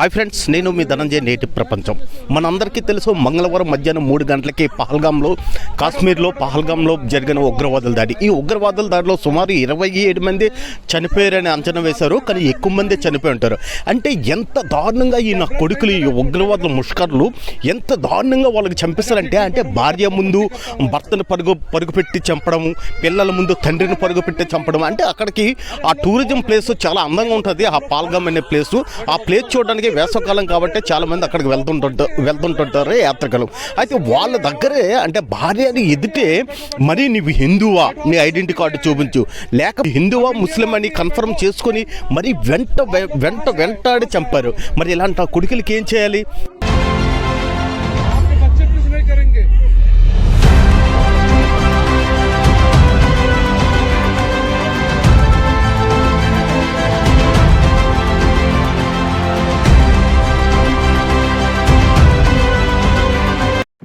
Hi friends నేను మీ ధనంజయ నేటి ప్రపంచం. మనందరికీ తెలుసు మంగళవారం మధ్యాహ్నం మూడు గంటలకి పహల్గాంలో కాశ్మీర్లో పహల్గాంలో జరిగిన ఉగ్రవాదుల దాడి. ఈ ఉగ్రవాదుల దాడిలో సుమారు ఇరవై ఏడు మంది చనిపోయారని అంచనా వేశారు కానీ ఎక్కువ మంది చనిపోయి ఉంటారు. అంటే ఎంత దారుణంగా ఈ నా కొడుకులు ఈ ఉగ్రవాదుల ముష్కర్లు ఎంత దారుణంగా వాళ్ళకి చంపిస్తారంటే అంటే భార్య ముందు భర్తను పరుగు పరుగుపెట్టి చంపడము పిల్లల ముందు తండ్రిని పరుగుపెట్టి చంపడం అంటే అక్కడికి ఆ టూరిజం ప్లేస్ చాలా అందంగా ఉంటుంది ఆ పాల్గామ్ అనే ప్లేసు. ఆ ప్లేస్ చూడడానికి వేసవకాలం కాబట్టి చాలా మంది అక్కడికి వెళ్తుంటుంటారు వెళ్తుంటుంటారు యాత్రికులు. అయితే వాళ్ళ దగ్గరే అంటే భార్యని ఎదుటే మరి నువ్వు హిందువా? నీ ఐడెంటిటీ కార్డు చూపించు. లేక హిందువా ముస్లిం అని కన్ఫర్మ్ చేసుకొని మరి వెంట వె- వెంట వెంటాడి చంపారు. మరి ఇలాంటి కొడుకులకి ఏం చేయాలి?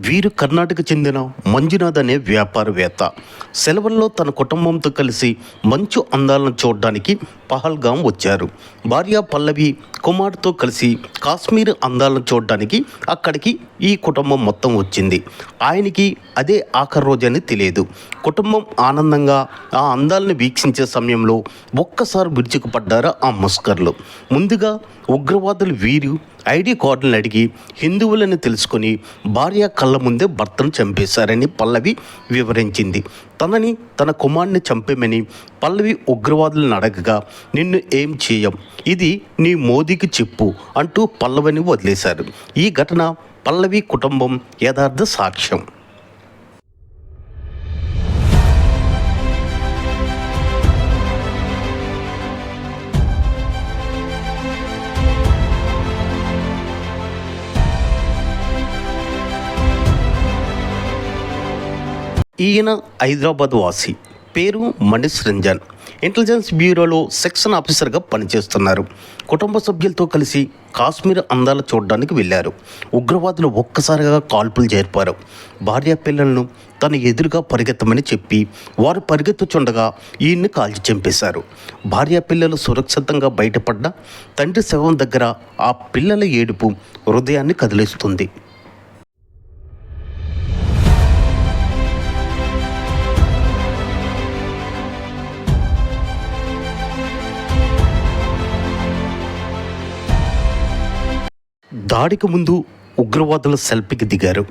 వీరు కర్ణాటక చెందిన మంజునాథ్ అనే వ్యాపారవేత్త. సెలవుల్లో తన కుటుంబంతో కలిసి మంచు అందాలను చూడడానికి పహల్గాం వచ్చారు. భార్య పల్లవి కుమార్తో కలిసి కాశ్మీర్ అందాలను చూడడానికి అక్కడికి ఈ కుటుంబం మొత్తం వచ్చింది. ఆయనకి అదే ఆఖరి రోజని తెలియదు. కుటుంబం ఆనందంగా ఆ అందాలను వీక్షించే సమయంలో ఒక్కసారి విరుచుకుపడ్డారు ఆ ముస్కర్లు. ముందుగా ఉగ్రవాదులు వీరు ఐడి కార్డులను అడిగి హిందువులని తెలుసుకొని భార్య కళ్ళ ముందే భర్తను చంపేశారని పల్లవి వివరించింది. తనని తన కుమారుని చంపేమని పల్లవి ఉగ్రవాదులను అడగగా నిన్ను ఏం చేయం? ఇది నీ మోదీకి చెప్పు అంటూ పల్లవిని వదిలేశారు. ఈ ఘటన పల్లవి కుటుంబం యథార్థ సాక్ష్యం. ఈయన హైదరాబాద్ వాసి. పేరు మనీష్ రంజన్. ఇంటెలిజెన్స్ బ్యూరోలో సెక్షన్ ఆఫీసర్గా పనిచేస్తున్నారు. కుటుంబ సభ్యులతో కలిసి కాశ్మీర్ అందాలు చూడడానికి వెళ్ళారు. ఉగ్రవాదులు ఒక్కసారిగా కాల్పులు జరిపారు. భార్య పిల్లలను తన ఎదురుగా పరిగెత్తమని చెప్పి వారు పరిగెత్తుచుండగా ఈయన్ని కాల్చి చంపేశారు. భార్య పిల్లలు సురక్షితంగా బయటపడ్డ తండ్రి శవం దగ్గర ఆ పిల్లల ఏడుపు హృదయాన్ని కదిలిస్తుంది. దాడికి ముందు ఉగ్రవాదుల సెల్ఫీకి దిగారు.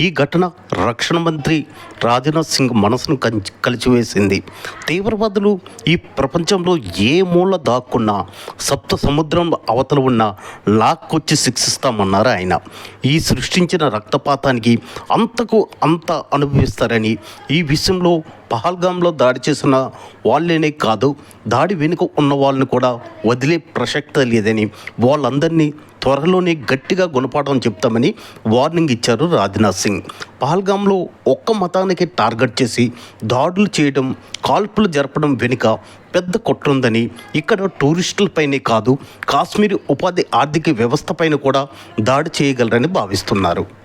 ఈ ఘటన రక్షణ మంత్రి రాజ్నాథ్ సింగ్ మనసును కంచి కలిచివేసింది. తీవ్రవాదులు ఈ ప్రపంచంలో ఏ మూల దాక్కున్నా సప్త సముద్రం అవతల ఉన్న లాక్కొచ్చి శిక్షిస్తామన్నారు ఆయన. ఈ సృష్టించిన రక్తపాతానికి అంతకు అంత అనుభవిస్తారని ఈ విషయంలో పహల్గాంలో దాడి చేసిన వాళ్ళనే కాదు దాడి వెనుక ఉన్న వాళ్ళని కూడా వదిలే ప్రసక్త లేదని వాళ్ళందరినీ త్వరలోనే గట్టిగా గుణపాఠం చెప్తామని వార్నింగ్ ఇచ్చారు రాజ్నాథ్ సింగ్. పహల్గామ్లో ఒక్క మతానికి టార్గెట్ చేసి దాడులు చేయడం కాల్పులు జరపడం వెనుక పెద్ద కుట్రుందని ఇక్కడ టూరిస్టులపైనే కాదు కాశ్మీర్ ఉపాధి ఆర్థిక వ్యవస్థపైన కూడా దాడి చేయగలరని భావిస్తున్నారు.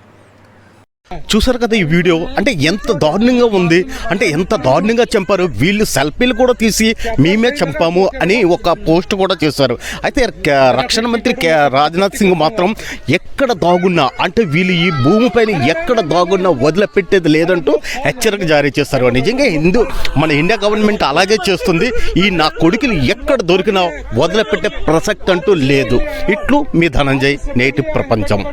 చూసారు కదా ఈ వీడియో? అంటే ఎంత దారుణంగా ఉంది. అంటే ఎంత దారుణంగా చంపారు. వీళ్ళు సెల్ఫీలు కూడా తీసి మేమే చంపాము అని ఒక పోస్ట్ కూడా చేశారు. అయితే రక్షణ మంత్రి కే- రాజ్నాథ్ సింగ్ మాత్రం ఎక్కడ దాగున్నా అంటే వీళ్ళు ఈ భూమిపైన ఎక్కడ దాగున్నా వదిలిపెట్టేది లేదంటూ హెచ్చరిక జారీ చేశారు. నిజంగా హిందూ మన ఇండియా గవర్నమెంట్ అలాగే చేస్తుంది. ఈ నా కొడుకులు ఎక్కడ దొరికినా వదిలిపెట్టే ప్రసక్తి అంటూ లేదు. ఇట్లు మీ ధనంజయ్ నేటి ప్రపంచం.